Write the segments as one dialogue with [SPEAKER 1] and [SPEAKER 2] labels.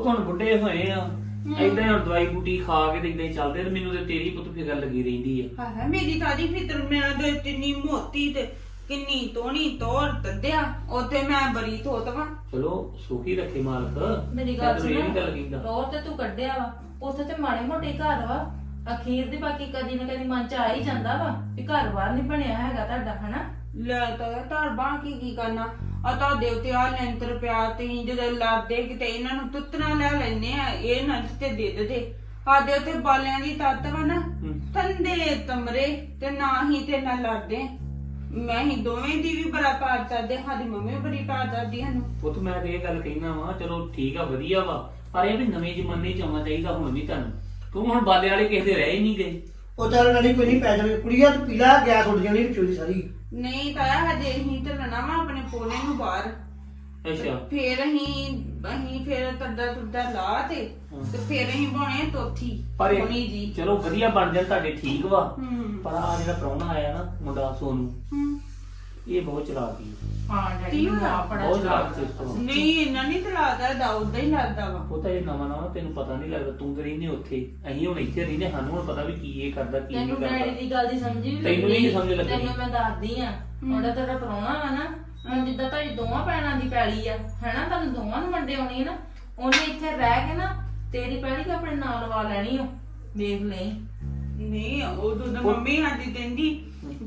[SPEAKER 1] ਉਹ ਤਾਂ ਹੁਣ ਬੁੱਢੇ ਹੋਏ ਆ। ਏਦਾਂ ਹੀ ਹੁਣ ਦਵਾਈ ਬੂਟੀ ਖਾ ਕੇ ਤੇ ਏਦਾਂ ਹੀ ਚੱਲਦੇ ਤੇ ਮੈਨੂੰ ਤੇ ਤੇਰੀ ਪੁੱਤ ਫਿਕਰ ਲੱਗੀ ਰਹਿੰਦੀ ਆ।
[SPEAKER 2] ਮੇਰੀ ਤਾਦੀ ਫਿਤਰ ਮੈਂ ਤੇ ਕਿੰਨੀ ਮੋਤੀ ਤੇ ਕਿੰਨੀ ਤੋਣੀ ਤੋੜ ਤੱਦਿਆ ਉੱਥੇ ਮੈਂ ਬਰੀ ਥੋਤ ਵਾਂ।
[SPEAKER 1] ਚਲੋ ਸੁਖੀ ਰੱਖੇ ਮਾਲਕ।
[SPEAKER 3] ਮੇਰੀ
[SPEAKER 1] ਮੈਂ
[SPEAKER 3] ਗੱਲ
[SPEAKER 1] ਤੈਨੂੰ ਇਹ
[SPEAKER 3] ਸੁਣੋ
[SPEAKER 1] ਗੱਲ ਕਹਿੰਦਾ।
[SPEAKER 3] ਟੋਰ ਤੇ ਤੂੰ ਕੱਢਿਆ ਵਾ ਉੱਥੇ ਤੇ ਮਾੜੇ ਮੋਟੇ ਘਰ ਵਾ। ਅਖੀਰ ਦੇ ਬਾਕੀ ਕਦੀ ਨਾ ਕਦੀ ਮਨ ਚ ਆ ਹੀ ਜਾਂਦਾ ਵਾ ਵੀ ਘਰ ਬਾਰ ਨਹੀਂ ਬਣਿਆ ਹੈਗਾ ਤੁਹਾਡਾ ਹਨਾ?
[SPEAKER 2] ਲੈ ਤਾ ਧਰ ਬਾਹ ਕੀ ਕੀ ਕਰਨਾ? ਆ ਤੁਹਾਡੇ ਉੱਤੇ ਆ ਪਿਆ ਤੇ ਜਦੋਂ ਲਾਦੇ ਕਿਤੇ ਇਹਨਾਂ ਨੂੰ ਤੁੱਤਣਾ ਲੈ ਲੈਨੇ ਆ ਇਹ ਨਾ ਤੇ ਦੇ ਦੇ ਦੇ ਸਾਡੇ ਉੱਤੇ ਬਾਲਿਆਂ ਦੀ ਤੱਤ ਵਾ ਨਾ। ਠੰਡੇ ਤਮਰੇ ਤੇ ਨਾ ਹੀ ਤੇ ਨਾ ਲਾਦੇ। ਮੈਂ ਹੀ ਦੋਵੇਂ ਦੀ ਵੀ ਬੜਾ ਪਿਆਰ ਕਰਦੇ ਸਾਡੀ ਮੰਮੀ ਵੀ ਬੜੀ ਪਿਆਰ ਕਰਦੀ ਸਾਨੂੰ।
[SPEAKER 1] ਪੁੱਤ ਮੈਂ ਤੇ ਇਹ ਗੱਲ ਕਹਿਣਾ ਵਾ ਚਲੋ ਠੀਕ ਆ ਵਧੀਆ ਵਾ ਪਰ ਇਹ ਵੀ ਨਵੇਂ ਜ਼ਮਾਨੇ ਚ ਆਉਣਾ ਚਾਹੀਦਾ ਹੁਣ ਵੀ ਤੁਹਾਨੂੰ। ਤੂੰ ਹੁਣ ਬਾਲੇ ਵਾਲੇ ਕਿਸੇ ਦੇ ਰਹਿ ਹੀ ਨਹੀਂ ਗਏ।
[SPEAKER 4] ਉਹ ਚੱਲ ਨੜੀ ਕੋਈ ਨਹੀਂ ਪੈ ਜਾਵੇ। ਕੁੜੀਆਂ ਤੂੰ ਪੀਲਾ ਗੈਸ ਉੱਡ ਜਾਣੀ ਵਿੱਚੋਂ ਦੀ ਸਾਰੀ।
[SPEAKER 2] ਨਹੀਂ ਤਾਇਆ ਹਜੇ ਹੀ ਤੇ ਲੈਣਾ ਵਾ ਆਪਣੇ ਪੋਲੇ ਨੂੰ ਬਾਹਰ।
[SPEAKER 1] ਅੱਛਾ।
[SPEAKER 2] ਫੇਰ ਅਸੀਂ ਅਸੀਂ ਫੇਰ ਤੱਦਾ ਤੁੱਦਾ ਲਾ ਤੇ। ਤੇ ਫੇਰ ਅਸੀਂ ਪਾਉਣੇ ਤੋਥੀ
[SPEAKER 1] ਪਰ ਇਹ-
[SPEAKER 2] ਜੀ।
[SPEAKER 1] ਚਲੋ ਵਧੀਆ ਬਣ ਜਾਣ ਤੁਹਾਡੇ ਠੀਕ ਵਾ।
[SPEAKER 2] ਹੂੰ।
[SPEAKER 1] ਪਰ ਆ ਜਿਹੜਾ ਪ੍ਰਾਹੁਣਾ ਆਇਆ ਨਾ ਮੁੰਡਾ ਸੋਨੂੰ।
[SPEAKER 2] ਹੂੰ।
[SPEAKER 1] ਇਹ ਬਹੁਤ ਚਲਾਕੀ ਹੈ
[SPEAKER 3] ਹਾਂ।
[SPEAKER 2] ਕੀ
[SPEAKER 3] ਡੈਡੀ
[SPEAKER 2] ਹੋਇਆ?
[SPEAKER 3] ਆ ਬੜਾ
[SPEAKER 1] ਬਹੁਤ
[SPEAKER 3] ਚਲਾਕ
[SPEAKER 1] ਚਲਾਕ ਸਿਸਟਮ
[SPEAKER 2] ਨਹੀਂ ਇਹਨਾਂ ਨਹੀਂ ਤਲਾਦਾ ਦਾ ਉਦਾਂ ਹੀ ਲੱਗਦਾ ਵਾ।
[SPEAKER 1] ਉਹ ਤਾਂ ਇਹ ਨਵਾਂ ਨਵਾਂ ਤੈਨੂੰ ਪਤਾ ਨਹੀਂ ਲੱਗਦਾ ਤੂੰ ਤੇ ਰਹਿੰਦੇ ਉੱਥੇ। ਅਸੀਂ ਹੁਣ ਇੱਥੇ ਰਹਿੰਦੇ ਸਾਨੂੰ ਹੁਣ ਪਤਾ ਵੀ ਕੀ ਇਹ ਕਰਦਾ ਕੀ ਨਹੀਂ
[SPEAKER 3] ਤੈਨੂੰ ਡੈਡੀ
[SPEAKER 1] ਕਰਦਾ
[SPEAKER 3] ਦੀ ਗੱਲ ਦੀ ਸਮਝ ਵੀ
[SPEAKER 1] ਤੈਨੂੰ
[SPEAKER 3] ਲੱਗੀ।
[SPEAKER 1] ਨਹੀਂ ਸਮਝ ਲੱਗੀ।
[SPEAKER 3] ਤੈਨੂੰ ਮੈਂ ਦੱਸਦੀ ਆ ਉਹਦਾ ਤੇਰਾ ਪ੍ਰਾਹੁਣਾ ਵਾ ਨਾ ਹੁਣ ਜਿੱਦਾਂ ਤੁਹਾਡੀ ਦੋਵਾਂ ਭੈਣਾਂ ਦੀ ਪੈਲੀ ਆ ਹੈਨਾ? ਤੁਹਾਨੂੰ ਦੋਵਾਂ ਨੂੰ ਵੰਡੇ ਆਉਣੀ ਹੈ ਨਾ। ਉਹਨੇ ਇੱਥੇ ਰਹਿ ਕੇ ਨਾ ਤੇਰੀ ਪੈਲੀ ਤੇ ਆਪਣੇ ਨਾਲ ਲਵਾ ਲੈਣੀ ਓ ਵੇਖ ਲਈ
[SPEAKER 2] ਨਹੀਂ ਉਦੋਂ ਤਾਂ ਮੰਮੀ ਸਾਡੀ ਕਹਿੰਦੀ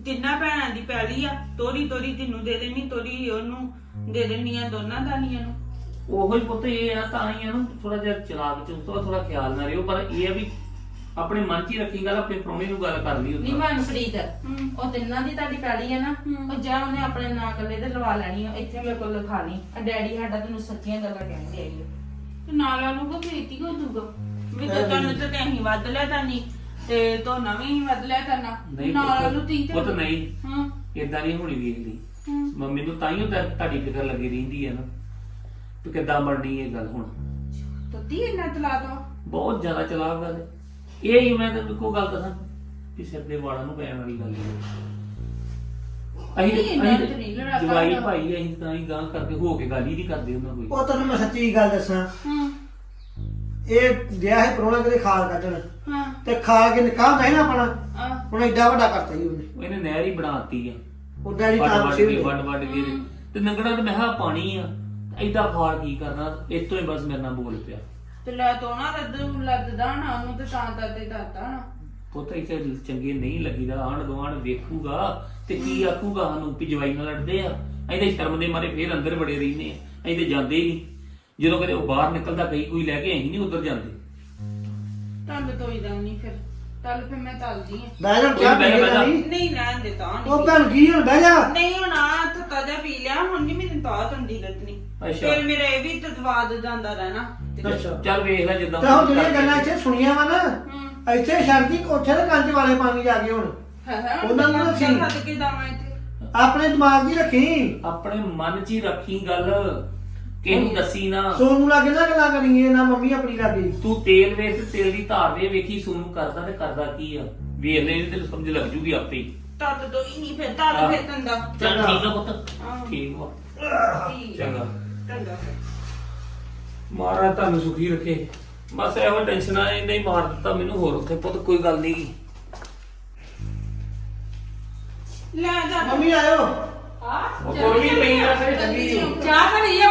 [SPEAKER 2] ਤਿੰਨਾਂ ਭੈਣਾਂ ਦੀ ਪੈਲੀ ਆ ਤੋਰੀ ਤੋਰੀ ਤੈਨੂੰ ਦੇ ਦੇਣੀ ਤੋਰੀ ਉਹਨੂੰ ਦੇ ਦੇਣੀ ਆ ਦੋਨਾਂ ਦਾਨੀਆਂ ਨੂੰ।
[SPEAKER 1] ਉਹੋ ਹੀ ਪੁੱਤ ਇਹ ਆ ਤਾਂ ਹੀ ਆ ਨਾ ਥੋੜਾ ਜਿਹਾ ਚਲਾਕ ਚ ਥੋੜਾ ਥੋੜਾ ਖਿਆਲ ਨਾ ਰਿਓ ਪਰ ਇਹ ਆ ਵੀ ਆਪਣੇ ਮਨ 'ਚ ਹੀ ਰੱਖੀ ਗੱਲ ਆਪਣੇ ਪ੍ਰਾਹੁਣੇ ਨੂੰ ਗੱਲ ਕਰ ਲਈ
[SPEAKER 3] ਨਹੀਂ
[SPEAKER 1] ਉੱਥੇ
[SPEAKER 3] ਮਨਪ੍ਰੀਤ ਉਹ ਤਿੰਨਾਂ ਦੀ ਤੁਹਾਡੀ ਪੈਲੀ ਆ ਨਾ। ਉਹ ਜਾ ਉਹਨੇ ਆਪਣੇ ਨਾਂ ਕੱਲੇ ਤੇ ਲਵਾ ਲੈਣੀ ਆ ਇੱਥੇ ਮੇਰੇ ਕੋਲ ਲਿਖਾ ਲਈ। ਆ ਡੈਡੀ ਸਾਡਾ ਤੈਨੂੰ ਸੱਚੀਆਂ ਗੱਲਾਂ ਕਹਿੰਦੇ ਆਈ
[SPEAKER 2] ਤੇ ਨਾਲ ਵਾਲੂ ਕੋ ਖੇਤੀ ਕੋ ਦੂਗਾ ਵੀ ਤਾਂ ਤੁਹਾਨੂੰ ਤੇ ਅਸੀਂ ਵੱਧ ਲਿਆ ਤੇ ਤੋਂ ਨਵੇਂ ਹੀ ਵੱਧ ਲਿਆ ਕਰਨਾ।
[SPEAKER 1] ਨਹੀਂ
[SPEAKER 2] ਨਾਲ ਵਾਲੂ ਤੀ
[SPEAKER 1] ਪੁੱਤ ਪੁੱਤ ਨਹੀਂ।
[SPEAKER 2] ਹਾਂ।
[SPEAKER 1] ਇਦਾਂ ਨਹੀਂ ਹੋਣੀ ਵੇਖਦੀ
[SPEAKER 2] ਹਾਂ।
[SPEAKER 1] ਮੰਮੀ ਨੂੰ ਤਾਂ ਹੀ ਤਾਂ ਤੁਹਾਡੀ ਫਿਕਰ ਲੱਗੀ ਰਹਿੰਦੀ ਹੈ ਨਾ। ਕਿ ਕਿੱਦਾਂ ਬਣਨੀ ਇਹ ਗੱਲ ਹੁਣ।
[SPEAKER 2] ਤਤੀ ਇਹਨਾਂ ਤਲਾ ਦੋ।
[SPEAKER 1] ਬਹੁਤ ਜ਼ਿਆਦਾ ਚਲਾਕ ਗੱਲ ਹੈ ਇਹ ਹੀ ਮੈਂ ਤੈਨੂੰ ਇੱਕੋ ਗੱਲ ਦੱਸਾਂ ਕਿ ਸਿਰ ਦੇ ਵਾਲਾਂ ਨੂੰ ਪੈਣ ਵਾਲੀ ਗੱਲ ਹੈ ਅਸੀਂ
[SPEAKER 2] ਨਹੀਂ, ਇਹਨਾਂ ਤੇ ਨਹੀਂ ਲੜਾਕਾ
[SPEAKER 1] ਜਵਾਈ
[SPEAKER 2] ਹੁੰਦਾ।
[SPEAKER 1] ਭਾਈ ਅਸੀਂ ਤਾਂ ਹੀ ਗਾਂ ਕਰਕੇ ਹੋ ਕੇ ਗੱਲ ਹੀ ਨਹੀਂ ਕਰਦੇ ਉਹਨਾਂ ਕੋਈ।
[SPEAKER 4] ਉਹ ਤੈਨੂੰ ਮੈਂ ਸੱਚੀ ਗੱਲ ਦੱਸਾਂ
[SPEAKER 2] ਹਾਂ।
[SPEAKER 4] ਇਹ ਗਿਆ ਹੈ ਪ੍ਰੋਣਾ ਕਿਤੇ ਖਾਲ ਕੱਢਣ।
[SPEAKER 2] ਹਾਂ।
[SPEAKER 4] ਤੇ ਖਾ ਕੇ ਨਿਕਾਹ ਹੁੰਦਾ ਸੀ ਨਾ ਆਪਣਾ
[SPEAKER 2] ਆ
[SPEAKER 4] ਹੁਣ ਐਡਾ ਵੱਡਾ ਕਰਤਾ ਹੀ ਉਹਨੇ।
[SPEAKER 1] ਇਹਨੇ ਨਹਿਰ ਹੀ ਬਣਾਤੀ ਆ।
[SPEAKER 4] ਉਹ ਡੈਡੀ
[SPEAKER 1] ਵੱਡ
[SPEAKER 4] ਤਾਂ
[SPEAKER 1] ਵੱਡ ਕੇ
[SPEAKER 4] ਵੀ
[SPEAKER 1] ਵੱਡ ਵੱਡ ਕੇ ਤੇ ਨੰਗੜਾ ਤੇ ਮੈਂ ਕਿਹਾ ਪਾਣੀ ਆ। ਐਦਾਂ ਖਾਲ ਕੀ ਕਰਨਾ? ਇਸ ਤੋਂ ਹੀ ਬਸ ਮੇਰੇ ਨਾਲ ਬੋਲ ਪਿਆ।
[SPEAKER 2] ਤੇ ਲੈ ਤੋਣਾ ਰੱਦ ਲੱਦਦਾ ਨਾ ਉਹਨੂੰ ਤੇ ਤਾਂ ਤਾਂ ਤੇ ਦਾਤਾ ਨਾ।
[SPEAKER 1] ਪੁੱਤ ਇੱਥੇ ਚੰਗੇ ਨਹੀਂ ਲੱਗੀਦਾ। ਆਣ ਗਵਾਣ ਵੇਖੂਗਾ ਤੇ ਕੀ ਆਖੂਗਾ ਸਾਨੂੰ ਵੀ ਜਵਾਈ ਨਾਲ ਲੜਦੇ ਆ। ਅਸੀਂ ਤੇ ਸ਼ਰਮ ਦੇ ਮਾਰੇ ਫੇਰ ਅੰਦਰ ਬੜੇ ਰਹਿੰਦੇ ਆ। ਅਸੀਂ ਤੇ ਜਾਂਦੇ ਹੀ ਨਹੀਂ। ਜਦੋਂ ਕਦੇ ਉਹ ਬਾਹਰ ਨਿਕਲਦਾ ਕਈ ਕੋਈ ਲੈ ਕੇ ਅਸੀਂ ਨਹੀਂ ਉਧਰ ਜਾਂਦੇ।
[SPEAKER 2] ਤੰਦ ਤੋਈ ਦਾ ਨਹੀਂ ਫਿਰ। ਚੱਲ ਫਿਰ ਮੈਂ ਚੱਲਦੀ ਆ
[SPEAKER 4] ਬਹਿ ਜਾ ਚਾਹ
[SPEAKER 1] ਬਹਿ ਜਾ,
[SPEAKER 4] ਪੀ
[SPEAKER 1] ਬਹਿ ਜਾ।
[SPEAKER 4] ਨਹੀਂ
[SPEAKER 2] ਨਹੀਂ ਰਹਿਣ ਦੇ ਤਾਂ
[SPEAKER 4] ਉਹ
[SPEAKER 2] ਨਹੀਂ
[SPEAKER 4] ਭੈਣ ਕੀ ਹੁਣ ਬਹਿ ਜਾ।
[SPEAKER 2] ਨਹੀਂ ਹੁਣ ਆ ਥੱਕਾ ਜਾ ਪੀ ਲਿਆ ਹੁਣ ਨਹੀਂ ਮੈਨੂੰ ਤਾਂ ਤੰਦੀ ਲੱਤਨੀ
[SPEAKER 1] ਅੱਛਾ।
[SPEAKER 2] ਫਿਰ ਮੇਰਾ ਇਹ ਵੀ ਤਦਵਾਦ ਜਾਂਦਾ ਰਹਿਣਾ। ਤੇ-
[SPEAKER 4] ਅੱਛਾ।
[SPEAKER 1] ਚੱਲ ਵੇਖ ਲੈ ਜਿੱਦਾਂ
[SPEAKER 4] ਤੇ ਹੁਣ ਜਿਹੜੀਆਂ ਗੱਲਾਂ ਇੱਥੇ ਸੁਣੀਆਂ ਵਾ ਨਾ
[SPEAKER 2] ਹੂੰ।
[SPEAKER 4] ਇੱਥੇ ਸ਼ਰਦੀ ਕੋਠੇ ਦੇ ਕੰਚ ਵਾਲੇ ਪਾਣੀ ਜਾ ਕੇ ਹੁਣ।
[SPEAKER 2] ਹੈ ਹੈ
[SPEAKER 4] ਉਹਨਾਂ ਨੂੰ ਅਸੀਂ-
[SPEAKER 2] ਸੱਦ ਕੇ ਦਾਵਾਂ ਇੱਥੇ।
[SPEAKER 4] ਆਪਣੇ ਦਿਮਾਗ 'ਚ ਹੀ ਰੱਖੀ।
[SPEAKER 1] ਆਪਣੇ ਮਨ 'ਚ ਹੀ ਰੱਖੀ ਗੱਲ। ਕਿਸੇ ਨੂੰ ਦੱਸੀ ਨਾ?
[SPEAKER 4] ਸੋਨੂੰ ਲਾਗੇ ਨਾ ਗੱਲਾਂ ਕਰੀਏ ਨਾ ਮੰਮੀ ਆਪਣੀ ਲਾਗੇ।
[SPEAKER 1] ਤੂੰ ਤੇਲ ਵੇਖ ਤੇ ਤੇਲ ਦੀ ਧਾਰ ਵੇ ਵੇਖੀ ਸੋਨੂੰ ਕਰਦਾ ਤੇ ਕਰਦਾ ਕੀ ਆ? ਵੇਖ ਲੈ ਤੈਨੂੰ ਸਮਝ ਲੱਗ ਜੂਗੀ ਆਪੇ ਹੀ।
[SPEAKER 2] ਤਦ ਤੋਂ ਹੀ ਨਹੀਂ ਫਿਰ ਤਦ ਫਿਰ ਤੰਦਾ
[SPEAKER 1] ਚੱਲ ਠੀਕ ਆ ਪੁੱਤ।
[SPEAKER 2] ਹਾਂ।
[SPEAKER 1] ਠੀਕ ਵਾ
[SPEAKER 2] ਠੀਕ
[SPEAKER 1] ਚੰਗਾ।
[SPEAKER 2] ਤੰਦਾ
[SPEAKER 1] ਮਹਾਰਾਜ ਤੁਹਾਨੂੰ ਸੁਖੀ ਰੱਖੇ। ਬਸ ਇਹੋ ਟੈਨਸ਼ਨਾਂ ਇਹਨੇ ਹੀ ਮਾਰ ਦਿੱਤਾ ਮੈਨੂੰ ਹੋਰ ਉੱਥੇ। ਪੁੱਤ ਕੋਈ ਗੱਲ ਨਹੀਂ
[SPEAKER 2] ਲੈ ਜਾ।
[SPEAKER 4] ਮੰਮੀ ਆਇਓ।
[SPEAKER 1] ਉਹ ਕੋਈ ਵੀ ਪਈ ਆ ਫਿਰ ਚੰਗੀ ਓ।
[SPEAKER 5] ਚਾਹ ਘੜੀ ਆ